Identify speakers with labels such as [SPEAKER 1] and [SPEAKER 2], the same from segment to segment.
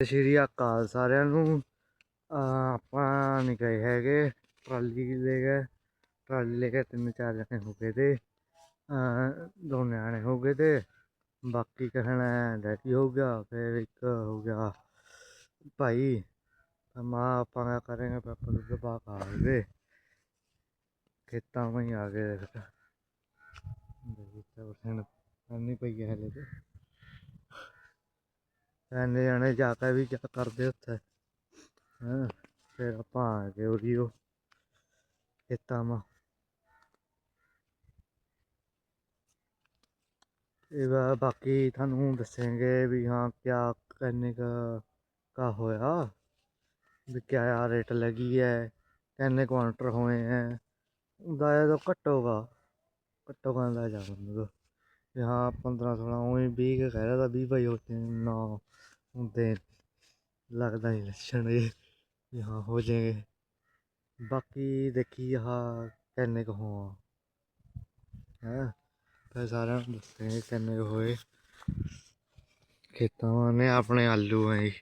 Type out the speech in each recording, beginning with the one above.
[SPEAKER 1] ਸਤਿ ਸ਼੍ਰੀ ਅਕਾਲ ਸਾਰਿਆਂ ਨੂੰ। ਆਪਾਂ ਨਿਕਲੇ ਹੈਗੇ, ਟਰਾਲੀ ਲੈ ਗਏ ਟਰਾਲੀ ਲੈ ਕੇ ਤਿੰਨ ਚਾਰ ਜਣੇ ਹੋ ਗਏ ਤੇ ਦੋ ਨਿਆਣੇ ਹੋ ਗਏ ਤੇ, ਬਾਕੀ ਕਹਿਣਾ ਡੈਡੀ ਹੋ ਗਿਆ, ਫਿਰ ਇੱਕ ਹੋ ਗਿਆ ਭਾਈ। ਮਾਂ ਆਪਾਂ ਕਿਆ ਕਰਾਂਗੇ ਪਾਪਾ ਨੂੰ ਦਬਾ ਖਾ ਗਏ ਖੇਤਾਂ ਵਿੱਚ ਆ ਗਏ। ਫਿਰ ਦੇਖੋ ਨਹੀਂ ਪਈ ਹਲੇ ਤੇ। ਐਨੇ ਜਾਣੇ ਜਾ ਕੇ ਵੀ ਕਿਆ ਕਰਦੇ ਉੱਥੇ। ਹਾਂ, ਫਿਰ ਆਪਾਂ ਆ ਗਏ ਉਰੀਓ ਖੇਤਾਂ ਮਾ। ਇਹ ਬਾਕੀ ਤੁਹਾਨੂੰ ਦੱਸਾਂਗੇ ਵੀ ਹਾਂ ਕਿਆ ਕਰਨੇ का का ਹੋਇਆ, ਵੀ ਕਿਆ ਰੇਟ ਲੱਗੀ ਹੈ ਕਿੰਨੇ ਕੁਆਂਟਰ ਹੋਏ ਹੈ ਉਹਦਾ ਇਹ ਤਾਂ ਘੱਟੋਗਾ ਘੱਟੋ ਘੱਟ ਦਾ ਜਾ ਮੈਨੂੰ ਵੀ ਹਾਂ 15 16 ਉਹੀ 20 ਕੁ ਕਹਿ ਰਿਹਾ ਤਾਂ 20 ਭਾਈ ਹੋਤੇ ਨਾ ਹੁੰਦੇ ਲੱਗਦਾ ਨਹੀਂ ਲੱਛਣ ਇਹ, ਵੀ ਹਾਂ, ਹੋ ਜਾਏਗੇ। ਬਾਕੀ ਦੇਖੀ ਆਹ ਕਿੰਨੇ ਕੁ ਹੋਆ ਹੈ, ਫਿਰ ਸਾਰਿਆਂ ਨੂੰ ਦੱਸਾਂਗੇ ਕਿੰਨੇ ਕੁ ਹੋਏ। ਖੇਤਾਂ ਨੇ ਆਪਣੇ ਆਲੂ ਹੈ। ਜੀ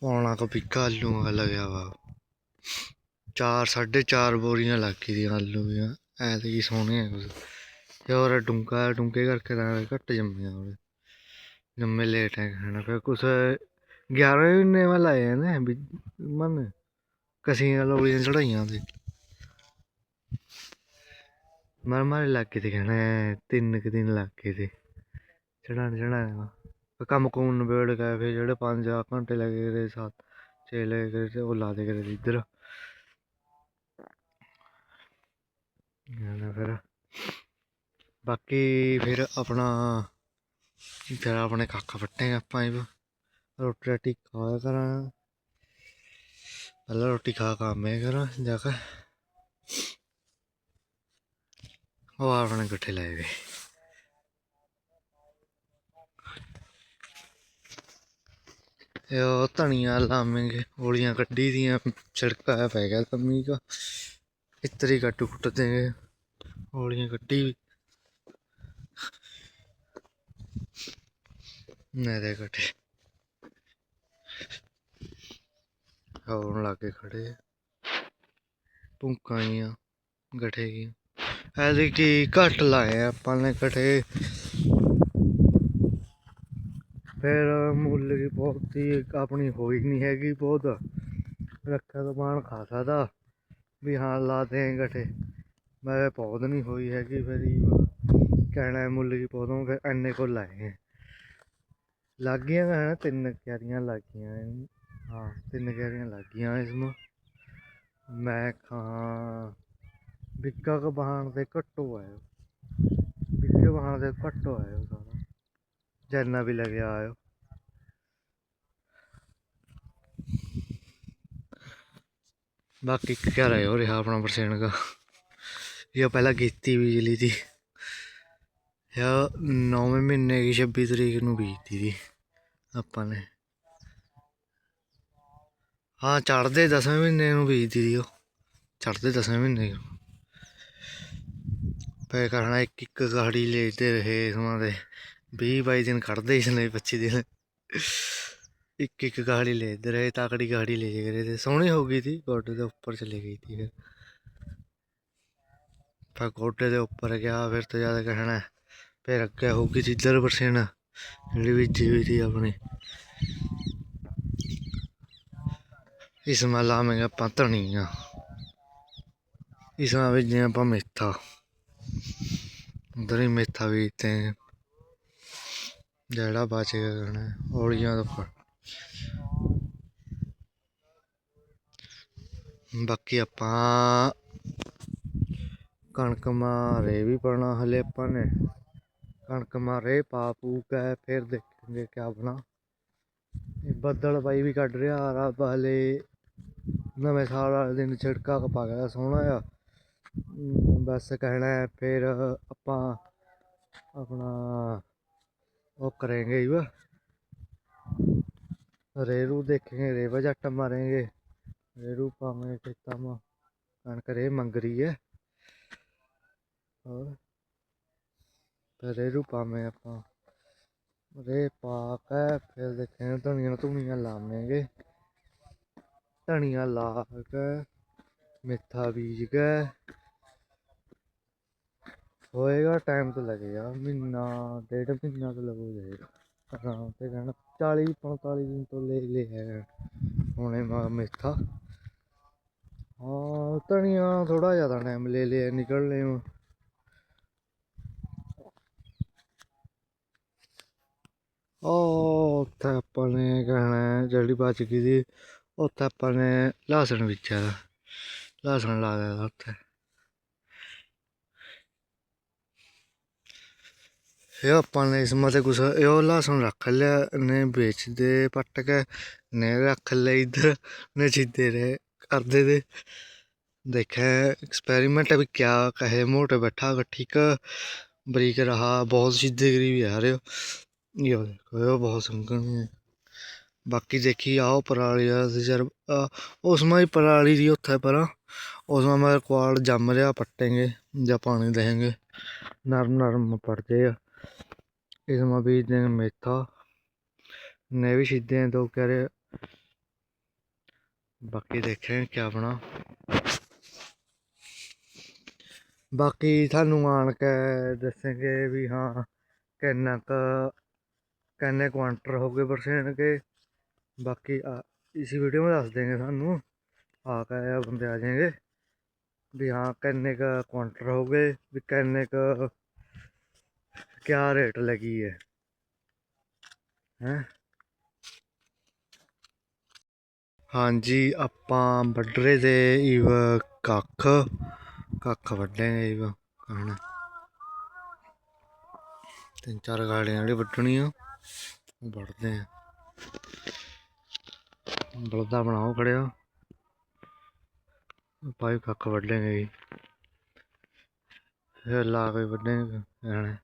[SPEAKER 1] ਪੌਣਾ ਕੁ ਪਿੱਕਾ ਆਲੂ ਦਾ ਲੱਗਿਆ ਵਾ। ਚਾਰ, ਸਾਢੇ ਚਾਰ ਬੋਰੀਆਂ ਐ ਤੇ ਕੀ ਸੋਹਣੇ ਆ ਕੁਛ। ਤੇ ਹੋਰ ਡੂੰਘਾ, ਡੂੰਘੇ ਕਰਕੇ ਤਾਂ ਘੱਟ ਜੰਮਿਆ ਉਹਦੇ ਜੰਮੇ ਲੇਟ ਹੈ ਖਾਣਾ। ਫਿਰ ਕੁਛ 11 ਮਹੀਨੇ ਮੈਂ ਲਾਏ ਨੇ ਮਨ ਕਸੀਆਂ ਲੋੜੀਆਂ ਚੜਾਈਆਂ ਤੇ ਮਰ ਮਰ ਲੱਗ ਤੇ ਕਹਿਣਾ ਤਿੰਨ ਕੁ ਦਿਨ ਇਲਾਕੇ ਗਏ ਤੇ ਚੜਾਣ ਚੜਾਣਾ ਕੰਮ ਕੁਮ ਨਿਬੇੜ ਕੇ ਫਿਰ ਜਿਹੜੇ 5 ਘੰਟੇ ਲੱਗੇ ਗਏ ਸੱਤ, ਛੇ ਲੱਗੇ ਗਏ ਉਹ ਲਾ ਦੇ ਗਏ ਇੱਧਰ। ਫਿਰ। ਬਾਕੀ ਫਿਰ ਆਪਣਾ, ਫਿਰ ਆਪਣੇ ਕੱਖ ਵੱਟੇ ਆਪਾਂ ਇਹ ਰੋਟੀ ਰਾਟੀ ਖਾਇਆ ਕਰਾਂ ਪਹਿਲਾਂ ਰੋਟੀ ਖਾ ਖਾ ਮੈਂ ਕਰਾਂ, ਜਾ ਕੇ। ਉਹ ਆਪਣੇ ਇਕੱਠੇ ਲਾਏ ਵੇ। ਇਹ ਉਹ ਧਨੀਆ ਲਾਵਾਂਗੇ, ਗੋਲੀਆਂ ਕੱਢੀ ਦੀਆਂ ਛਿੜਕਾ ਪੈ ਗਿਆ ਤੰਮੀ ਕਾ ਇਤਰੀ ਕੱਟੂ ਕੁੱਟ ਦੇਂਗੇ ਗੋਲੀਆਂ ਕੱਢੀ ਵੀ ਨੇ ਦੇ ਕੱਟੇ ਆਉਣ ਲੱਗੇ ਖੜੇ ਭੁੰਕਾਂ ਜੀਆਂ ਗਠੇ ਗੀਆਂ ਐਦੇ ਕੀ ਘੱਟ ਲਾਏ ਆ ਆਪਾਂ ਨੇ ਕਟੇ ਫਿਰ ਮੁੱਲ ਦੀ ਬਹੁਤੀ ਆਪਣੀ ਹੋਈ ਨਹੀਂ ਹੈਗੀ, ਬਹੁਤ। ਰੱਖਿਆ ਤਾਂ ਬਾਣ ਖਾ ਸਕਦਾ। ਵੀ ਹਾਂ, ਲਾ ਦੇ ਗਠੇ। ਮੈਂ ਪੌਦ ਨਹੀਂ ਹੋਈ ਹੈਗੀ, ਫਿਰ ਹੀ ਕਹਿਣਾ ਹੈ ਮੁੱਲ ਦੀ ਪੌਦੋਂ ਫਿਰ ਐਨੇ ਕੋ ਲਾਏ ਲੱਗ ਗਈਆਂ ਹੈ, ਤਿੰਨ ਕਿਆਰੀਆਂ ਲੱਗ ਗਈਆਂ ਇਹਨੂੰ। ਹਾਂ, ਤਿੰਨ ਕਿਆਰੀਆਂ ਲੱਗ ਗਈਆਂ ਇਸ ਨੂੰ ਮੈਂ ਖਾਂ ਵਿੱਕਾ ਕ ਬਹਾਨ ਦੇ ਘੱਟੋ ਆਇਓ। ਵਿੱਕੇ ਬਹਾਨ ਦੇ ਘੱਟੋ ਆਇਓ ਸਾਰਾ। ਜੈਨਾ ਵੀ ਲੱਗਿਆ ਆਇਓ। ਬਾਕੀ ਕਿਆ ਰਹੇ ਹੋ ਰਿਹਾ ਆਪਣਾ ਪਰਸੈਂਟ ਦਾ ਇਹ ਪਹਿਲਾਂ ਕੀਤੀ ਬਿਜਲੀ ਦੀ। ਇਹ ਨੌਵੇਂ ਮਹੀਨੇ ਦੀ 26 ਤਰੀਕ ਨੂੰ ਬੀਜਤੀ ਦੀ ਆਪਾਂ ਨੇ। ਹਾਂ ਚੜਦੇ ਦਸਵੇਂ ਮਹੀਨੇ ਨੂੰ ਬੀਜਦੀ ਦੀ ਉਹ। ਚੜਦੇ ਦਸਵੇਂ ਮਹੀਨੇ ਨੂੰ। ਪੈ ਕਰਨਾ ਇੱਕ ਇੱਕ ਗਾੜੀ ਲੈਦੇ ਰਹੇ ਸਮਾਂ ਦੇ। 20 22 ਦਿਨ ਕੱਢਦੇ ਇਸ ਨੇ 25 ਦਿਨ। ਇੱਕ ਇੱਕ ਗਾੜੀ ਲੈਦੇ ਰਹੇ ਤਾਕੜੀ ਗਾੜੀ ਲੈ ਜੇ ਕਰੇ ਤੇ ਸੋਹਣੀ ਹੋ ਗਈ ਥੀ ਗੋਡੇ ਦੇ ਉੱਪਰ ਚਲੇ ਗਈ ਥੀ ਫਿਰ ਫਿਰ ਗੋਡੇ ਦੇ ਉੱਪਰ ਗਿਆ ਫਿਰ ਤੋਂ ਜ਼ਿਆਦਾ ਕਹਿਣਾ ਫਿਰ ਅੱਗੇ ਹੋਊਗੀ ਜਿੱਧਰ ਪਰਸੈਂਟ ਜਿਹੜੀ ਬੀਜੀ ਹੋਈ ਥੀ ਆਪਣੀ ਇਸ में ਲਾਵਾਂਗੇ ਆਪਾਂ ਧਨੀਆ ਇਸ में ਬੀਜੇ ਆਪਾਂ ਮੇਥਾ ਉਧਰ ਹੀ ਮੇਥਾ ਬੀਜਤੇ हैं ਜਿਹੜਾ ਬਚ ਗਿਆ ਕਰਨਾ ਔਲੀਆਂ ਦਾ ਫਲ ਬਾਕੀ ਆਪਾਂ ਕਣਕ ਮਾਰੇ ਵੀ ਪਣਾ ਹਲੇ ਆਪਾਂ ਨੇ। ਕਣਕ ਮਾਰੇ ਪਾਪੂ ਕੈ ਫਿਰ ਦੇਖਾਂਗੇ ਕਿਆ ਆਪਣਾ ਇਹ ਬੱਦਲ ਬਾਈ ਵੀ ਕੱਢ ਰਿਹਾ ਰੱਬ ਹਲੇ ਨਵੇਂ ਸਾਲ ਵਾਲੇ ਦਿਨ ਛਿੜਕਾ ਕਪਾ ਗਿਆ ਸੋਹਣਾ ਆ। ਬਸ ਕਹਿਣਾ ਹੈ, ਫਿਰ ਆਪਾਂ ਆਪਣਾ ਉਹ ਕਰਾਂਗੇ ਹੀ ਵਾ। रेरू देखेंगे रेवा जट मारेंगे रेरू पावे खेता में कणक रे मंग रही है और रेरू पावे आप रे पा के फिर देखेंगे धनिया धुनिया लावेंगे धनिया ला के मेथा बीज के होएगा टाइम तो लगेगा महीना डेढ़ महीना तो लगो जाएगा आराम से कहना 40 45 ਦਿਨ ਤੋਂ ਲੈ ਲੈ ਹੈ। ਹੁਣੇ ਮਾ ਮਿੱਠਾ ਹਾਂ, ਧਨੀਆ ਥੋੜਾ ਜ਼ਿਆਦਾ ਟਾਈਮ ਲੈ ਲਿਆ ਨਿਕਲਣੇ ਨੂੰ ਉਹ ਉੱਥੇ ਆਪਾਂ ਨੇ ਕਹਿਣਾ ਜਿਹੜੀ ਬਚ ਗਈ ਸੀ, ਉੱਥੇ ਆਪਾਂ ਨੇ ਲਸਣ ਬੀਜਿਆ ਤਾ ਲਸਣ ਲਾ ਦਿੱਤਾ ਉੱਥੇ। ਇਹ ਆਪਾਂ ਨੇ ਇਸ ਮਤੇ ਕੁਛ, ਇਹ ਉਹ ਲਸਣ ਰੱਖ ਲਿਆ ਨੇ ਵੇਚਦੇ ਪੱਟ ਕੇ ਨੇ ਰੱਖ ਲਿਆ ਇੱਧਰ ਨੇ ਸਿੱਧੇ ਰਹੇ ਕਰਦੇ ਦੇ। ਦੇਖਿਆ ਐਕਸਪੈਰੀਮੈਂਟ ਵੀ ਕਿਆ ਕਹੇ ਮੋਟੇ ਬੈਠਾ ਅਗਰ ਠੀਕ ਬਰੀਕ ਰਹਾ, ਬਹੁਤ ਸਿੱਧੇ ਗਰੀਬ ਆ ਰਹੇ ਹੋ। ਇਹ ਦੇਖੋ ਬਹੁਤ ਸੰਗਣ ਬਾਕੀ ਦੇਖੀ ਆਓ ਪਰਾਲੀ ਦਾ ਸਿਰ ਉਸ ਮੈਂ ਪਰਾਲੀ ਦੀ ਉੱਥੇ ਪਰ, ਉਸ ਮੈਂ ਮੇਰੇ ਕੁਆੜ ਜੰਮ ਰਿਹਾ ਪੱਟेंगे ਜਾਂ ਪਾਣੀ ਦੇंगे ਨਰਮ ਨਰਮ ਪੜਦੇ ਆ। इसमें बीज देंगे मेथा नए भी सीधे हैं तो कह रहे बाकी देखें क्या बना बाकी थानू आन के दसेंगे भी हाँ किन्ना किन्ने क्वांटर हो गए परसेंट के बाकी आ, इसी वीडियो में दस देंगे थानू आ गए बंदे आ जाएंगे भी हाँ किन्ने का क्वांटर हो गए भी किन्ने का ਕਿਆ ਰੇਟ ਲੱਗੀ ਹੈ? ਹੈ? ਹਾਂਜੀ, ਆਪਾਂ ਬੱਡਰੇ ਦੇ ਇਵ ਕੱਖ ਕੱਖ ਵੱਢਾਂਗੇ ਇਵ ਕਹਣਾ। ਤਿੰਨ ਚਾਰ ਗਾੜੀਆਂ ਜਿਹੜੀ ਵੱਢਣੀਆਂ, ਉਹ ਵੱਢਦੇ ਆ। ਬਲਦਾ ਬਣਾਓ ਖੜਿਆ ਪਾਈ ਕੱਖ ਵੱਢਾਂਗੇ ਜੀ। ਫਿਰ ਲਾ ਕੇ ਵੱਢਾਂਗੇ ਰਹਿਣਾ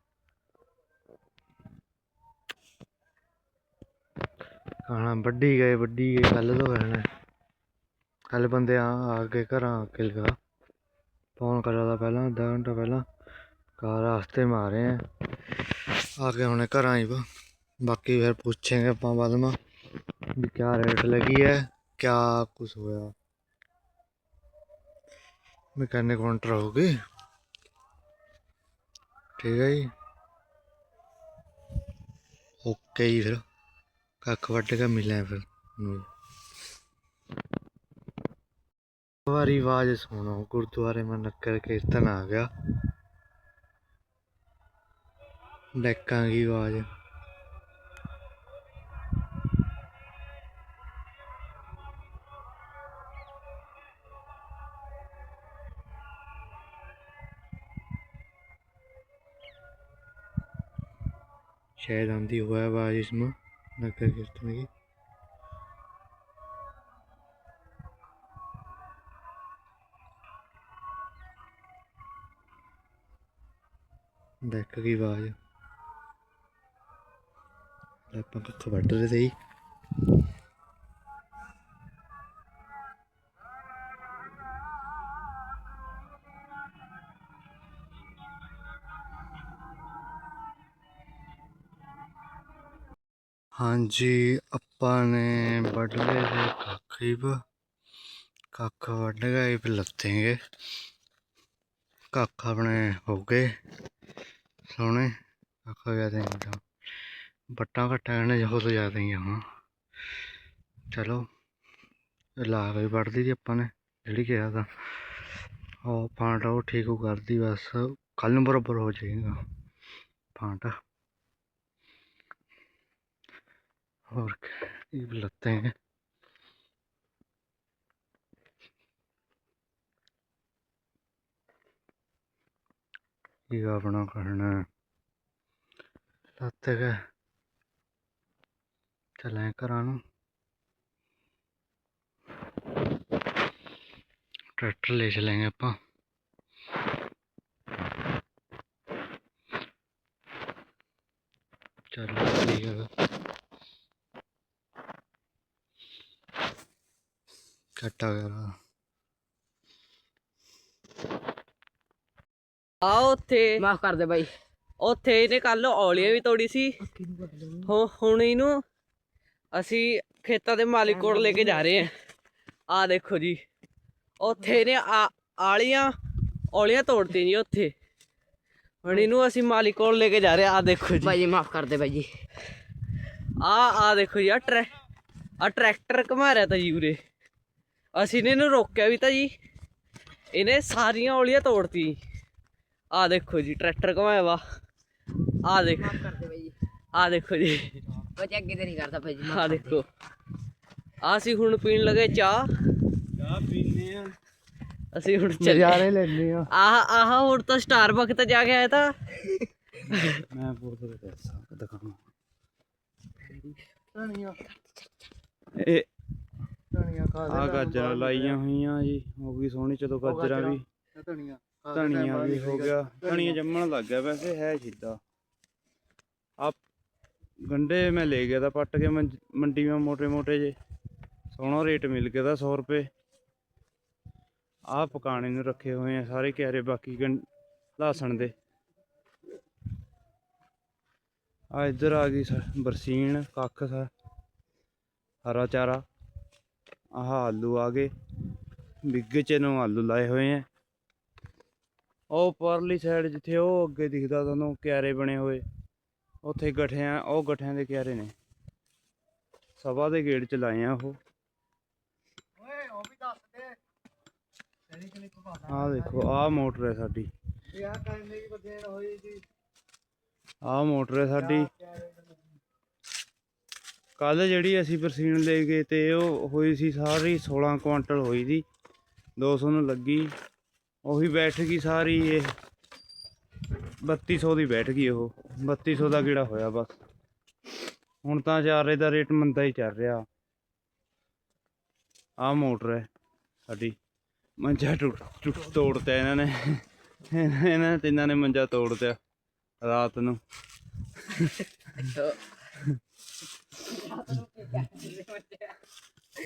[SPEAKER 1] ਖਾਣਾ ਵੱਢੀ ਗਏ ਵੱਢੀ ਗਏ ਕੱਲ ਤੋਂ ਕਹਿਣਾ ਕੱਲ ਬੰਦੇ ਆ ਆ ਕੇ ਘਰਾਂ ਆ ਕੇ ਲਗਾ ਫੋਨ ਕਰਿਆ ਦਾ ਪਹਿਲਾਂ, ਅੱਧਾ ਘੰਟਾ ਪਹਿਲਾਂ। ਕਾਰ ਰਾਸਤੇ ਮਾ ਆ। ਆ ਕੇ ਹੁਣੇ ਘਰਾਂ ਹੀ ਵਾ। ਬਾਕੀ ਫਿਰ ਪੁੱਛेंगे ਆਪਾਂ ਬਾਅਦ ਵੀ ਕਿਆ ਰੇਟ ਲੱਗੀ ਹੈ, ਕਿਆ ਕੁਛ ਹੋਇਆ। ਮਕੈਨਿਕ ਕਿੰਨੇ ਕਾਊਂਟਰ ਹੋ ਗਏ ਠੀਕ ਹੈ ਜੀ। ਓਕੇ ਜੀ ਫਿਰ। ਕੱਖ ਵੱਢ ਕੇ ਮਿਲਿਆ ਫਿਰ ਨੂੰ ਵਾਰੀ ਆਵਾਜ਼ ਸੁਣੋ ਗੁਰਦੁਆਰੇ ਮੈਂ ਨੱਕਰ ਕੀਰਤਨ ਆ ਗਿਆ ਡੈਕਾਂ ਦੀ ਆਵਾਜ਼ शायद आंधी हुआ है आवाज़ इसमें నక్కడికి వెళ్తున్నాయి ਡੈਕ ਦੀ ਆਵਾਜ਼ ਆਪਾਂ ਕਿੱਥੋਂ ਵੱਢ ਰਹੇ ਸੀ जी ने बडले हे काखीब काखा बडगा इब गए कख अपने हो गए, सोने कख ज़्यादा तो। बट्टा कट्टा कहने जाओ तो ज़्यादा ही हाँ चलो, ला भी बढ़ दी थी अपने जड़ी क्या था। और फांटा वो ठीक कर दी, बस कल बराबर हो जाएगा। फांटा और ये लगते हैं। ये अपना करना लत्त गए चलें घरा ट्रैक्टर ले चलेंगे
[SPEAKER 2] अपना ਉੱਥੇ
[SPEAKER 3] ਮਾਫ ਕਰ ਦੇ ਬਾਈ।
[SPEAKER 2] ਉੱਥੇ ਇਹਨੇ ਕੱਲ ਔਲੀਆਂ ਵੀ ਤੋੜੀ ਸੀ। ਹੋ ਹੁਣ ਇਹਨੂੰ ਅਸੀਂ ਖੇਤਾਂ ਦੇ ਮਾਲਿਕ ਕੋਲ ਲੈ ਕੇ ਜਾ ਰਹੇ ਹਾਂ। ਆ ਦੇਖੋ ਜੀ ਉੱਥੇ ਨੇ ਆ ਆਲੀਆਂ ਔਲੀਆਂ ਤੋੜਤੀਆਂ ਜੀ ਉੱਥੇ। ਹੁਣ ਇਹਨੂੰ ਅਸੀਂ ਮਾਲਿਕ ਕੋਲ ਲੈ ਕੇ ਜਾ ਰਹੇ ਆ ਦੇਖੋ ਜੀ।
[SPEAKER 3] ਭਾਈ ਜੀ ਮਾਫ ਕਰ ਦੇ ਭਾਈ ਜੀ।
[SPEAKER 2] ਆ ਆ ਦੇਖੋ ਜੀ ਆ ਟਰੈ ਆ ਟਰੈਕਟਰ ਘੁਮਾ ਰਿਹਾ ਤਾ ਜੀ ਉਰੇ। ਅਸੀਂ ਨੇ ਇਹਨੂੰ ਰੋਕਿਆ ਵੀ ਤਾਂ ਜੀ। ਇਹਨੇ ਸਾਰੀਆਂ ਔਲੀਆਂ ਤੋੜਤੀ ਆ ਦੇਖੋ ਜੀ ਟਰੈਕਟਰ ਘੁਮਾਇਆ ਵਾ। ਆ ਦੇਖ।
[SPEAKER 3] ਮਾਫ ਕਰ ਦੇ ਭਾਈ ਜੀ।
[SPEAKER 2] ਆ ਦੇਖੋ ਜੀ।
[SPEAKER 3] ਬੱਚੇ ਅੱਗੇ ਤੇ ਨਹੀਂ ਕਰਦਾ ਭਾਈ ਜੀ
[SPEAKER 2] ਆ ਦੇਖੋ। ਆ ਅਸੀਂ ਹੁਣ ਪੀਣ ਲੱਗੇ ਚਾਹ।
[SPEAKER 1] ਚਾਹ ਪੀਨੇ ਆ।
[SPEAKER 2] ਅਸੀਂ ਹੁਣ ਚੱਲੇ।
[SPEAKER 1] ਨਜ਼ਾਰੇ ਲੈਣੇ ਆ।
[SPEAKER 2] ਆਹ ਆਹ ਹੁਣ ਤਾਂ ਸਟਾਰਬਕ ਤੇ ਜਾ ਕੇ ਆਇਆ ਤਾਂ।
[SPEAKER 1] ਮੈਂ ਬਹੁਤ ਦੱਸਾਂ ਦਿਖਾਵਾਂ। ਧਨੀਆ।
[SPEAKER 4] ਇਹ
[SPEAKER 1] ਧਨੀਆ ਖਾ
[SPEAKER 4] ਆ ਗਾਜਰਾਂ ਲਾਈਆਂ ਹੋਈਆਂ ਜੀ। ਹੋ ਗਈ ਸੋਹਣੀ ਚਲੋ ਗਾਜਰਾਂ। ਵੀ।
[SPEAKER 1] ਧਨੀਆ।
[SPEAKER 4] ਧਨੀਆ ਵੀ ਹੋ ਗਿਆ। ਧਨੀਆ ਜੰਮਣ ਲੱਗ ਗਿਆ ਵੈਸੇ ਹੈ ਸਿੱਧਾ। ਆਪ ਗੰਡੇ ਮੈਂ ਲੈ ਗਿਆ ਤਾਂ ਪੱਟ ਕੇ ਮੰਡੀ ਵਿੱਚ ਮੋਟੇ ਮੋਟੇ ਜੇ। ਸੋਹਣਾ ਰੇਟ ਮਿਲ ਗਿਆ ਦਾ 100 ਰੁਪਏ। ਆਹ ਪਕਾਣੇ ਨੂੰ ਰੱਖੇ ਹੋਏ ਆ ਸਾਰੇ ਕਿਹਰੇ ਬਾਕੀ ਲਾਸਣ ਦੇ। ਆ ਇੱਧਰ ਆ ਗਈ ਬਰਸੀਨ ਕੱਖ ਸਾ ਹਰਾ ਚਾਰਾ। ਆਹ ਆਲੂ ਆ ਗਏ। ਬਿੱਗੇ ਚ ਨੂੰ ਆਲੂ ਲਾਏ ਹੋਏ ਆ। ਉਹ ਪਰਲੀ ਸਾਈਡ ਜਿੱਥੇ ਉਹ ਅੱਗੇ ਦਿਖਦਾ ਤੁਹਾਨੂੰ ਕਿਆਰੇ ਬਣੇ ਹੋਏ। ਉੱਥੇ ਗਠਿਆਂ ਉਹ ਗਠਿਆਂ ਦੇ ਕਿਆਰੇ ਨੇ। ਸਭਾ ਦੇ ਗੇਟ ਚ ਲਾਏ ਆ ਉਹ।
[SPEAKER 1] ਓਏ ਉਹ ਵੀ ਦੱਸ ਦੇ। ਤੇਰੀ ਕਿਨੇ ਘੁਮਾਣਾ
[SPEAKER 4] ਆਹ ਦੇਖੋ ਆਹ ਮੋਟਰ ਹੈ ਸਾਡੀ।
[SPEAKER 1] ਆ
[SPEAKER 4] ਮੋਟਰ ਹੈ ਸਾਡੀ। ਕੱਲ ਜਿਹੜੀ ਅਸੀਂ ਬਰਸੀਨ ਲੈ ਗਏ ਤੇ ਉਹ ਹੋਈ ਸੀ ਸਾਰੀ 16 ਕੁਆਂਟਲ ਹੋਈ ਦੀ। 200 ਨੂੰ ਲੱਗੀ। ਉਹੀ ਬੈਠ ਗਈ ਸਾਰੀ ਇਹ। 3200 ਦੀ ਬੈਠ ਗਈ ਉਹ। 3200 ਦਾ ਕੀੜਾ ਹੋਇਆ ਬਸ। ਹੁਣ ਤਾਂ ਚਾਰੇ ਦਾ ਰੇਟ ਮੰਦਾ ਹੀ ਚੱਲ ਰਿਹਾ। ਆਹ ਮੋਟਰ ਹੈ ਸਾਡੀ। ਮੰਜਾ ਟੁੱਟ ਟੁੱਟ ਤੋੜਤਾ ਇਹਨਾਂ ਨੇ। ਇਹਨਾਂ ਨੇ ਤਿੰਨਾਂ ਨੇ ਮੰਜਾ ਤੋੜਤਾ ਰਾਤ ਨੂੰ।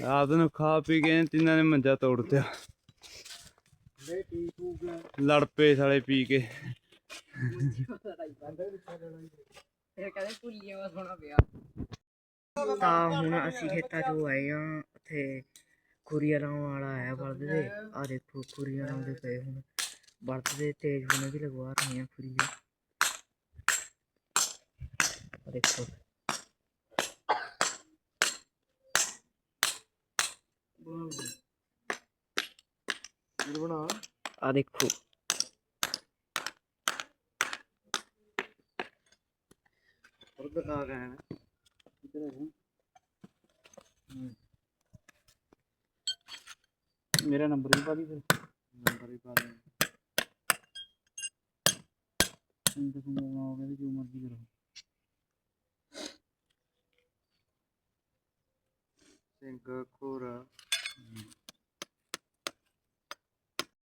[SPEAKER 4] ਰਾਤ ਨੂੰ ਖਾ ਪੀ ਕੇ ਤਿੰਨਾਂ ਨੇ ਮੰਜਾ ਤੋੜਤਾ।
[SPEAKER 1] ਲੈ ਠੀਕ ਹੋ ਗਿਆ
[SPEAKER 4] ਲੜ ਪਏ ਸਾਲੇ ਪੀ ਕੇ।
[SPEAKER 3] ਫਿਰ ਕਹਿੰਦੇ ਪੁੱਲੀਆਂ ਵਾ ਸੋਣਾ ਪਿਆ ਤਾਂ ਹੁਣ ਅਸੀਂ ਖੇਤਾਂ 'ਚੋਂ ਆਏ ਆ ਉੱਥੇ ਖੁਰੀਆ ਲਾਉਣ ਵਾਲਾ ਆਇਆ ਬਲਦ ਦੇ। ਆ ਦੇਖੋ, ਖੁਰੀਆ ਲਾਉਂਦੇ ਪਏ ਹੁਣ। ਬਲਦ ਦੇ ਤੇਜ਼ ਹੋਣੇ ਵੀ ਲਗਵਾ ਰਹੇ ਆ ਖੁਰੀਆ। ਆ ਦੇਖੋ।
[SPEAKER 1] ਇਹ ਬਣਾ
[SPEAKER 3] ਆ ਦੇਖੋ
[SPEAKER 4] ਮੇਰਾ ਨੰਬਰ ਵੀ ਪਾ ਦੀ ਫਿਰ
[SPEAKER 1] ਨੰਬਰ ਹੀ ਪਾ ਦੇ
[SPEAKER 4] ਹੁਣ ਤੇ ਫੋਨ ਹੋ ਗਿਆ ਤੇ ਜੋ ਮਰਜ਼ੀ ਕਰੋ
[SPEAKER 1] ਸਿੰਘ ਖੋਰਾ